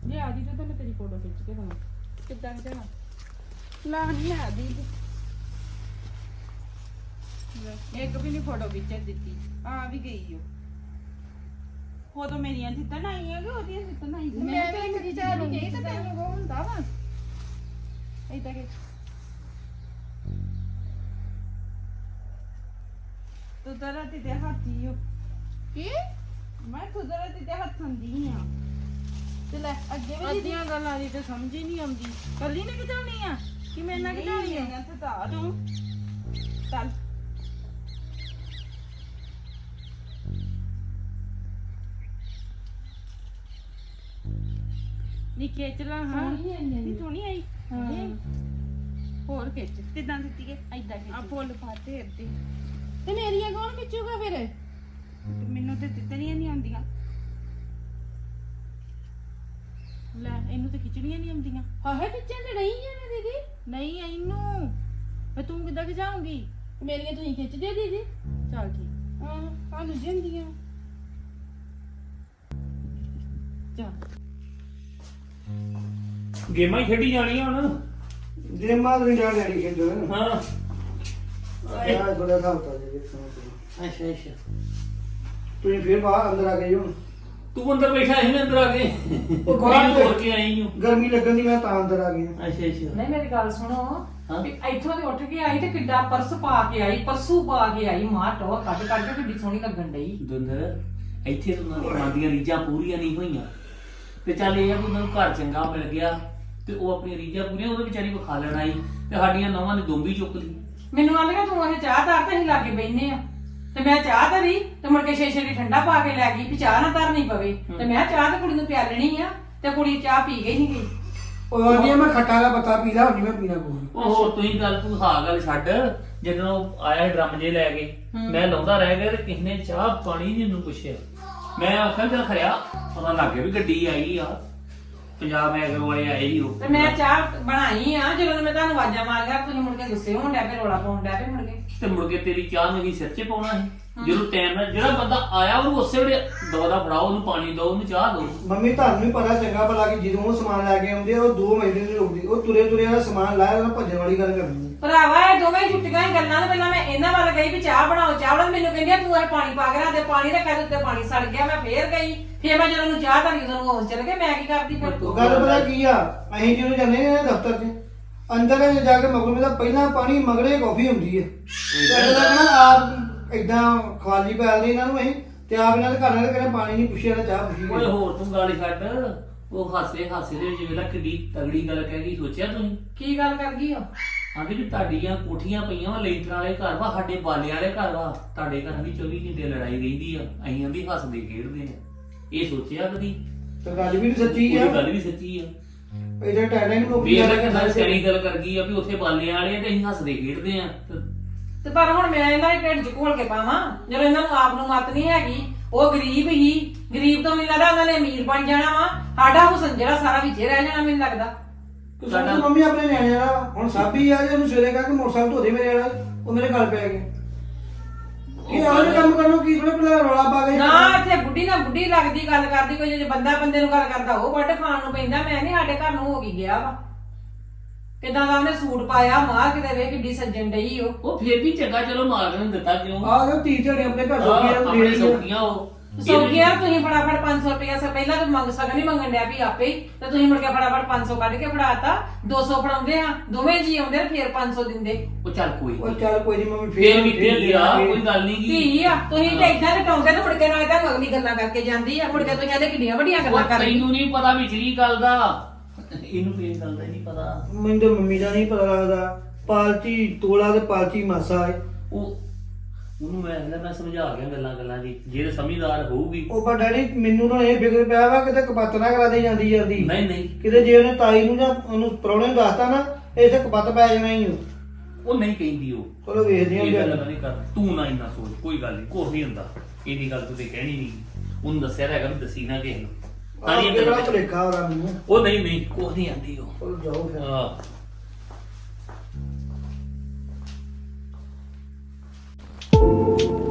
[SPEAKER 6] ਜੇ ਆ ਜੀ ਤਾਂ ਮੈਂ ਤੇਰੀ ਫੋਟੋ ਖਿੱਚ ਕੇ ਦਵਾਂ। ਕਿੱਦਾਂ ਜਾਣਾ?
[SPEAKER 2] ਲਾ ਨਹੀਂ ਆਦੀ ਇੱਕ ਵੀ ਨਹੀਂ ਫੋਟੋ ਖਿੱਚ ਦਿੱਤੀ। ਆ ਵੀ ਗਈ ਉਹ। ਉਹ ਤਾਂ ਮੇਰੀਆਂ ਜਿੱਤਣ ਆਈਆਂ ਕਿ ਉਹਦੀਆਂ ਜਿੱਤਣ ਆਈਆਂ
[SPEAKER 6] ਮੈਂ ਵੀ ਇੱਕ ਚੀਜ਼ ਆ ਨਹੀਂ ਤਾਂ ਤੈਨੂੰ ਉਹ ਹੁੰਦਾ ਵਾ। ਏਦਾਂ ਕਿ
[SPEAKER 2] ਤੂੰ ਤਾਂ ਰਾਤੀ ਤੇ ਹੱਥੀ ਹੋ
[SPEAKER 6] ਕੀ?
[SPEAKER 2] ਮੈਂ ਤੂੰ ਤਾਂ ਰਾਤੀ ਤੇ ਹੱਥਾਂ ਦੀ ਆ।
[SPEAKER 6] ਤੇ ਲੈ ਅੱਗੇ ਵੀ
[SPEAKER 2] ਅੱਧੀਆਂ ਗੱਲਾਂ ਦੀ ਤੇ ਸਮਝ ਹੀ ਨਹੀਂ ਆਉਂਦੀ। ਕੱਲੀ ਨੇ ਕਿਦਾਉਣੀ ਆ? ਕਿ ਮੇਰੇ ਨਾਲ ਕਿਦਾਉਣੀ ਆ? ਤੇ ਤਾਂ ਤੂੰ ਚੱਲ। ਨੀ ਖਿੱਚ ਲਾ ਹਾਂ।
[SPEAKER 6] ਸੋਹਣੀ ਆਈ ਆ।
[SPEAKER 2] ਨੀ ਸੋਹਣੀ ਆਈ।
[SPEAKER 6] ਹਾਂ।
[SPEAKER 2] ਹੋਰ ਖਿੱਚ। ਕਿਦਾਂ ਦਿੱਤੀ ਹੈ ਐਦਾਂ ਖਿੱਚ। ਆ ਫੁੱਲ ਪਾਤੇ ਅੱਧੇ।
[SPEAKER 6] ਤੇ ਮੇਰੀਆਂ ਕੌਣ ਖਿੱਚੂਗਾ ਫਿਰ?
[SPEAKER 2] ਤੇ ਮੈਨੂੰ ਤੇ ਦਿੱਤਣੀਆਂ ਨਹੀਂ ਆਉਂਦੀਆਂ। ਲੈ ਇਹਨੂੰ ਤੇ ਖਿੱਚਣੀਆਂ ਨਹੀਂ ਆਉਂਦੀਆਂ।
[SPEAKER 6] ਹਾਏ ਖਿੱਚਣ ਤੇ ਨਹੀਂ ਆ ਨਾ ਦੀਦੀ।
[SPEAKER 2] ਨਹੀਂ ਇਹਨੂੰ। ਫੇ ਤੂੰ ਕਿੱਦਾਂ ਖਿਚਾਉਂਗੀ?
[SPEAKER 6] ਮੇਰੀਆਂ ਤੁਸੀਂ ਖਿੱਚ ਦਿਓ ਦੀਦੀ।
[SPEAKER 2] ਚੱਲ ਠੀਕ।
[SPEAKER 6] ਹਾਂ ਆ ਜਾਂਦੀਆਂ।
[SPEAKER 2] ਚੱਲ।
[SPEAKER 1] ਗੇਮਾਂ ਹੀ ਖੇਡੀ ਜਾਣੀਆਂ ਹੁਣ।
[SPEAKER 7] ਜੇ ਮਾਂ ਤੁਸੀਂ ਜਾ ਲੈਣੀ ਖੇਡਣ
[SPEAKER 1] ਹਾਂ।
[SPEAKER 7] ਆ ਬੜਾ ਖਾਤਾ ਜੀ ਵੇਖਣਾ ਤੁਸੀਂ।
[SPEAKER 1] ਅੱਛਾ ਅੱਛਾ।
[SPEAKER 7] ਤੁਸੀਂ ਫਿਰ ਬਾਹਰ ਅੰਦਰ ਆ ਗਏ ਹੋ।
[SPEAKER 1] ਤੂੰ ਅੰਦਰ ਬੈਠਾ ਸੀ ਮੈਂ ਅੰਦਰ ਆ ਕੇ।
[SPEAKER 7] ਉਹ ਬਾਹਰ
[SPEAKER 1] ਕੁੜੀ ਨੂੰ ਤੋੜ ਕੇ ਆਈ ਨੂੰ।
[SPEAKER 7] ਗਰਮੀ ਲੱਗਣ ਦੀ ਮੈਂ ਤਾਂ ਅੰਦਰ ਆ ਗਿਆ
[SPEAKER 1] ਅੱਛਾ ਅੱਛਾ।
[SPEAKER 5] ਨਹੀਂ ਮੇਰੀ ਗੱਲ ਸੁਣੋ।
[SPEAKER 1] ਹਾਂ।
[SPEAKER 5] ਵੀ ਇੱਥੋਂ ਦੀ ਉੱਠ ਕੇ ਆਈ ਤੇ ਕਿੱਡਾ ਪਰਸ ਪਾ ਕੇ ਆਈ ਪਰਸੂ ਪਾ ਕੇ ਆਈ ਮਾਂ ਟੋ ਕੱਢ ਕੱਢ ਕੇ ਕਿੱਡੀ ਸੋਹਣੀ ਲੱਗਣ ਡਈ।
[SPEAKER 1] ਦੁੰਦਰ ਇੱਥੇ ਤਾਂ ਉਹਨਾਂ ਦੀਆਂ ਦੀਆਂ ਰੀਝਾਂ ਪੂਰੀਆਂ ਨਹੀਂ ਹੋਈਆਂ। ਤੇ ਚੱਲ ਇਹ ਆ ਕਿ ਉਹਨਾਂ ਨੂੰ ਘਰ ਚੰਗਾ ਮਿਲ ਗਿਆ ਤੇ ਉਹ ਆਪਣੀ ਰੀਝਾਂ ਪੂਰੀਆਂ ਉਹਦੇ ਵਿਚਾਰੀ ਵਿਖਾ ਲੈਣ ਆਈ ਤੇ ਸਾਡੀਆਂ ਨਵਾਂ ਨੇ ਦੋਂਬੀ ਚੁੱਕ ਲਈ।
[SPEAKER 5] ਮੈਨੂੰ ਆਂਦੀਆਂ ਤੂੰ ਇਹ ਚਾਹ ਧਰ ਤੇ ਅਸੀਂ ਲਾਗੇ ਬੈਨੇ ਆ। ਤੇ ਮੈਂ ਚਾਹ ਧਰੀ ਤੇ ਮੁੜ ਕੇ ਸ਼ੇਸ਼ੇ ਦੀ ਠੰਡਾ ਪਾ ਕੇ ਲੈ ਗਈ ਵੀ ਚਾਹ ਨਾ ਧਰਨੀ ਪਵੇ। ਤੇ ਮੈਂ ਚਾਹ ਤੇ ਕੁੜੀ ਨੂੰ ਪਿਆਲਣੀ ਆ ਤੇ ਕੁੜੀ ਚਾਹ ਪੀ ਗਈ ਨਹੀਂ ਗਈ
[SPEAKER 8] ਉਹ ਆਂਦੀ ਆ ਮੈਂ ਖੱਟਾ ਦਾ ਪੱਤਾ ਪੀ ਲਾ ਹੁਣ ਨੀ ਮੈਂ ਪੀਣਾ ਕੋਈ
[SPEAKER 1] ਉਹ ਹੋਰ ਤੁਸੀਂ ਗੱਲ ਤੂੰ ਹਾਂ ਗੱਲ ਛੱਡ ਜਦੋਂ ਉਹ ਆਇਆ ਡਰਮ ਜੇ ਲੈ ਕੇ ਮੈਂ ਲਾਉਂਦਾ ਰਹਿ ਗਿਆ ਤੇ ਕਿਸੇ ਨੇ ਚਾਹ ਪਾਣੀ ਨਹੀਂ ਪੁੱਛਿਆ। ਮੈਂ ਆਖਿਆ ਚੱਲ ਖਰਿਆ ਪਤਾ ਲੱਗ ਗਿਆ ਵੀ ਗੱਡੀ ਆਈ ਆ ਪੰਜਾਬ ਮੈਗਰ ਵਾਲੇ ਆਏ ਹੀ ਉਹ।
[SPEAKER 5] ਤੇ ਮੈਂ ਚਾਹ ਬਣਾਈ ਆ ਜਦੋਂ ਮੈਂ ਤੁਹਾਨੂੰ ਆਵਾਜ਼ਾਂ ਮਾਰੀਆਂ ਤੁਸੀਂ ਮੁੜ ਕੇ ਗੁੱਸੇ ਹੋਣ ਡੈ ਪਏ ਰੋਲਾ ਪਾਉਣ ਡੈ ਪਏ ਮੁੜ
[SPEAKER 1] ਤੇ ਮੁੜ ਕੇ ਤੇਰੀ ਚਾਹ ਨੂੰ ਹੀ ਸਿਰ 'ਚ ਪਾਉਣਾ ਸੀ। ਜਦੋਂ ਟਾਈਮ ਨਾਲ ਜਿਹੜਾ ਬੰਦਾ ਆਇਆ ਉਹਨੂੰ ਉਸੇ ਵੇਲੇ ਦਵਾਦਾ ਫੜਾਓ ਉਹਨੂੰ ਪਾਣੀ ਦਿਓ ਉਹਨੂੰ ਚਾਹ ਦਿਓ।
[SPEAKER 8] ਮੰਮੀ ਤੁਹਾਨੂੰ ਵੀ ਪਤਾ ਚੰਗਾ ਭਲਾ ਕਿ ਜਦੋਂ ਉਹ ਸਮਾਨ ਲੈ ਕੇ ਆਉਂਦੇ ਆ ਉਹ 2 ਮਹੀਨੇ ਨਹੀਂ ਰੁਕਦੀ ਉਹ ਤੁਰੇ ਤੁਰੇ ਵਾਲਾ ਸਮਾਨ ਲਾਇਆ ਉਹਨਾਂ ਭੱਜਣ ਵਾਲੀ ਗੱਲ ਕਰਨੀ
[SPEAKER 5] ਭਰਾਵਾ ਇਹ ਦੋਵੇਂ ਜੁੱਟੀਆਂ ਹੀ ਗੱਲਾਂ ਨੇ। ਪਹਿਲਾਂ ਮੈਂ ਇਹਨਾਂ ਵੱਲ ਗਈ ਵੀ ਚਾਹ ਬਣਾਓ ਚਾਹ ਬਣਾਓ। ਮੈਨੂੰ ਕਹਿੰਦੀ ਆ, ਤੂੰ ਇਹ ਪਾਣੀ ਪਾ ਕੇ ਰੱਖ ਦੇ ਪਾਣੀ ਰੱਖਿਆ ਤੇ ਉੱਤੇ ਪਾਣੀ ਸੜ ਗਿਆ। ਮੈਂ ਫੇਰ ਗਈ। ਫੇਰ ਮੈਂ ਜਦੋਂ ਨੂੰ ਚਾਹ ਧਰੀ ਉਦੋਂ ਨੂੰ ਚਲ ਗਏ। ਮੈਂ ਕੀ ਕਰਦੀ ਫਿਰ?
[SPEAKER 8] ਉਹ ਗੱਲ ਪਤਾ ਕੀ ਆ? ਅਸੀਂ ਜਦੋਂ ਜਾਂਦੇ ਆ ਦਫ਼ਤਰ 'ਚ। ਅੰਦਰ ਜਾ ਕੇ ਮਗਰ ਦਾ ਪਹਿਲਾਂ ਪਾਣੀ ਮਗਰੇ ਕਾਫੀ ਹੁੰਦੀ ਹੈ ਤੇ ਅਗਲਾ ਕਹਿੰਦਾ ਆਪ ਇਦਾਂ ਖਾਲੀ ਪੈਲਦੇ ਇਹਨਾਂ ਨੂੰ ਅਸੀਂ ਤੇ ਆਪ ਇਹਨਾਂ ਦੇ ਘਰਾਂ ਦੇ ਕਹਿੰਦੇ ਪਾਣੀ ਨਹੀਂ ਪੁੱਛਿਆ ਨਾ ਚਾਹ ਪੁੱਛੀ
[SPEAKER 1] ਓਏ ਹੋਰ ਤੂੰ ਗੱਲ ਛੱਡ ਉਹ ਹਾਸੇ ਹਾਸੇ ਦੇ ਵਿੱਚ ਵੇਲਾ ਕਿੱਡੀ ਤਗੜੀ ਗੱਲ ਕਹਿ ਗਈ ਸੋਚਿਆ ਤੁਸੀਂ
[SPEAKER 5] ਕੀ ਗੱਲ ਕਰ ਗਈ ਉਹ?
[SPEAKER 1] ਆਂਦੇ ਵੀ ਤੁਹਾਡੀਆਂ ਕੋਠੀਆਂ ਪਈਆਂ ਵਾ ਲੈਂਟਰਾਂ ਵਾਲੇ ਘਰ ਵਾ ਸਾਡੇ ਬਾਲੇ ਵਾਲੇ ਘਰ ਵਾ। ਤੁਹਾਡੇ ਘਰ ਵੀ 24 ਘੰਟੇ ਲੜਾਈ ਰਹਿੰਦੀ ਆ ਅਸੀਂ ਆਂਦੀ ਹੱਸਦੇ ਖੇਡਦੇ ਆ। ਇਹ ਸੋਚਿਆ ਕਦੀ?
[SPEAKER 8] ਤੇ ਗੱਲ ਵੀ ਸੱਚੀ ਆ।
[SPEAKER 1] ਉਹ ਗੱਲ ਵੀ ਸੱਚੀ ਆ।
[SPEAKER 8] ਇਹਦਾ ਟਾਈਮ ਨੂੰ
[SPEAKER 1] ਵੀ ਇਹ ਕਿ ਨਾਲ ਸਿਆਣੀ ਗੱਲ ਕਰ ਗਈ ਆ ਵੀ ਉੱਥੇ ਬਾਲੇ ਵਾਲੇ ਆ ਤੇ ਅਸੀਂ ਹੱਸਦੇ ਖੇਡਦੇ ਆ ਤੇ
[SPEAKER 5] ਤੇ ਪਰ ਹੁਣ ਮੈਂ ਇਹਨਾਂ ਦੇ ਢਿੱਡ 'ਚ ਘੋਲ ਕੇ ਪਾਵਾਂ ਜਦੋਂ ਇਹਨਾਂ ਨੂੰ ਆਪ ਨੂੰ ਮਤ ਨਹੀਂ ਹੈਗੀ ਉਹ ਗਰੀਬ ਹੀ ਗਰੀਬ ਤੋਂ ਮੈਨੂੰ ਲੱਗਦਾ ਉਹਨਾਂ ਨੇ ਅਮੀਰ ਬਣ ਜਾਣਾ ਵਾ ਸਾਡਾ ਹੁਸਨ ਜਿਹੜਾ ਸਾਰਾ ਵਿੱਚੇ ਰਹਿ ਜਾਣਾ ਮੈਨੂੰ ਲੱਗਦਾ।
[SPEAKER 8] ਸਾਡਾ ਮੰਮੀ ਆਪਣੇ ਨਿਆਣਿਆਂ ਦਾ ਹੁਣ ਸਾਬੀ ਆ ਜੇ ਉਹਨੂੰ ਸਵੇਰੇ ਕਹਾ ਕਿ ਮੋਟਰਸਾਈਕਲ ਧੋ ਦੇ ਮੇਰੇ ਵਾਲਾ ਉਹ ਮੇਰੇ ਗਲ ਪੈ ਗਿਆ ਇਹ ਆਹ ਕੰਮ ਕਰਨੋਂ ਕੀ ਥੋੜੇ ਪਹਿਲਾਂ ਰੌਲਾ ਪਾ ਕੇ
[SPEAKER 5] ਨਾ ਇੱਥੇ ਬੁੱਢੀ ਨਾ ਬੁੱਢੀ ਲੱਗਦੀ ਗੱਲ ਕਰਦੀ ਕੋਈ ਜੇ ਬੰਦਾ ਬੰਦੇ ਨੂੰ ਗੱਲ ਕਰਦਾ ਉਹ ਵੱਢ ਖਾਣ ਨੂੰ ਪੈਂਦਾ। ਮੈਂ ਨਹੀਂ ਸਾਡੇ ਘਰ ਨੂੰ ਹੋ ਗਈ ਗਿਆ ਵਾ। ਕਿਦਾਂ ਦਾ ਉਹਨੇ ਸੂਟ ਪਾਇਆ ਮਾਂ ਕਿਤੇ ਵੇ ਕਿੱਡੀ ਸੱਜਣ ਡਈ ਉਹ
[SPEAKER 1] ਉਹ ਫੇਰ ਵੀ ਚੰਗਾ ਚਲੋ ਮਾਲਕ ਨੇ ਦਿੱਤਾ ਕਿਉਂ?
[SPEAKER 8] ਆ ਜੋ ਤੀ ਝੜੇ ਆਪਣੇ ਘਰ ਤੋਂ
[SPEAKER 1] ਆਹ,
[SPEAKER 8] ਗਿਆ
[SPEAKER 1] ਆਪਣੇ ਸੌਖੀਆਂ ਉਹ।
[SPEAKER 5] ਸੌਕੀਆਂ ਤੁਸੀਂ ਫਟਾਫਟ 500 ਰੁਪਇਆ ਸੇ ਪਹਿਲਾਂ ਤਾਂ ਮੰਗ ਸਕਣ ਨਹੀਂ ਮੰਗਣ ਡਿਆ ਵੀ ਆਪੇ ਹੀ। ਤੇ ਤੁਸੀਂ ਮੁੜ ਕੇ ਫਟਾਫਟ 500 ਕੱਢ ਕੇ ਫੜਾਤਾ। 200 ਫੜਾਉਂਦੇ ਆ ਦੋਵੇਂ ਜੀ ਆਉਂਦੇ ਨੇ ਫੇਰ 500 ਦਿੰਦੇ।
[SPEAKER 1] ਉਹ ਚੱਲ ਕੋਈ
[SPEAKER 8] ਉਹ ਚੱਲ ਕੋਈ ਨਹੀਂ ਮੰਮੀ
[SPEAKER 1] ਫੇਰ ਵੀ ਧੀ ਆ ਕੋਈ ਗੱਲ ਨਹੀਂ ਕੀ
[SPEAKER 5] ਧੀ ਆ ਤੁਸੀਂ ਤੇ ਇਦਾਂ ਲਟਾਉਂਦੇ ਤੇ ਮੁੜ ਕੇ ਨਾਲੇ ਤਾਂ ਅਗਲੀ ਗੱਲਾਂ ਕਰਕੇ ਜਾਂਦੀ ਆ। ਮੁੜ ਕੇ ਤੁਸੀਂ ਇਹਦੇ ਕਿੱਡੀਆਂ ਵੱਡੀਆਂ ਗੱਲਾਂ ਕਰ ਰਹੀ
[SPEAKER 1] ਤੈਨੂੰ ਨਹੀਂ ਪਤਾ ਵਿਚਲੀ ਗੱਲ ਦਾ। ਇਹਨੂੰ ਇਹ ਗੱਲ ਦਾ ਹੀ ਨਹੀਂ ਪਤਾ।
[SPEAKER 8] ਮੈਨੂੰ ਤਾਂ ਮੰਮੀ ਦਾ ਨਹੀਂ ਪਤਾ ਲੱਗਦਾ। ਪਾਲਟੀ ਤੋਲਾ ਤੇ ਪਾਲਟੀ ਮਾਸਾ ਹੈ
[SPEAKER 1] ਉਹ ਉਹਨੂੰ ਮੈਂ ਕਹਿੰਦਾ ਮੈਂ ਸਮਝਾ ਗਿਆ ਗੱਲਾਂ ਗੱਲਾਂ ਦੀ ਜੇ ਤੇ ਸਮਝਦਾਰ ਹੋਊਗੀ।
[SPEAKER 8] ਉਹ ਪਰ ਡੈਡੀ ਮੈਨੂੰ ਤਾਂ ਇਹ ਫਿਕਰ ਪਿਆ ਵਾ ਕਿਤੇ ਕਪੱਤ ਨਾ ਕਰਾ ਦੇ ਜਾਂਦੀ ਜਾਂਦੀ।
[SPEAKER 1] ਨਹੀਂ ਨਹੀਂ।
[SPEAKER 8] ਕਿਤੇ ਜੇ ਉਹਨੇ ਤਾਈ ਨੂੰ ਜਾਂ ਉਹਨੂੰ ਪ੍ਰਾਹੁਣੇ ਨੂੰ ਦੱਸਤਾ ਨਾ ਤੇ ਕਪੱਤ ਪੈ ਜਾਣਾ ਹੀ ਉਹ
[SPEAKER 1] ਉਹ ਨਹੀਂ ਕਹਿੰਦੀ ਉਹ।
[SPEAKER 8] ਚਲੋ ਵੇਖਦੇ
[SPEAKER 1] ਇਹ
[SPEAKER 8] ਹਾਂ
[SPEAKER 1] ਗੱਲ ਨਹੀਂ ਕਰ ਤੂੰ ਨਾ ਇੰਨਾ ਸੋਚ ਕੋਈ ਗੱਲ ਨਹੀਂ ਕੁਛ ਨਹੀਂ ਹੁੰਦਾ। ਇਹਦੀ ਗੱਲ ਤੂੰ ਤੇ ਕਹਿਣੀ ਨਹੀਂ। ਉਹਨੂੰ ਦੱਸਿਆ ਤਾਂ ਹੈਗਾ ਵੀ ਦੱਸੀ ਨਾ ਕਿਸੇ ਨੂੰ। ਤਾਂ
[SPEAKER 8] ਆਹ
[SPEAKER 1] ਨਹੀਂ ਇਹ
[SPEAKER 8] ਕਿਹੜਾ
[SPEAKER 1] ਗੱਲਾਂ ਚ-
[SPEAKER 8] ਭੁਲੇਖਾ ਹੋ ਰਿਹਾ ਮੈਨੂੰ।
[SPEAKER 1] ਉਹ ਨਹੀਂ ਨਹੀਂ ਕੁਛ ਨਹੀਂ ਆਂਦੀ ਉਹ।
[SPEAKER 8] ਚਲੋ ਜਾਓ ਫਿਰ।
[SPEAKER 1] ਆਹ thank you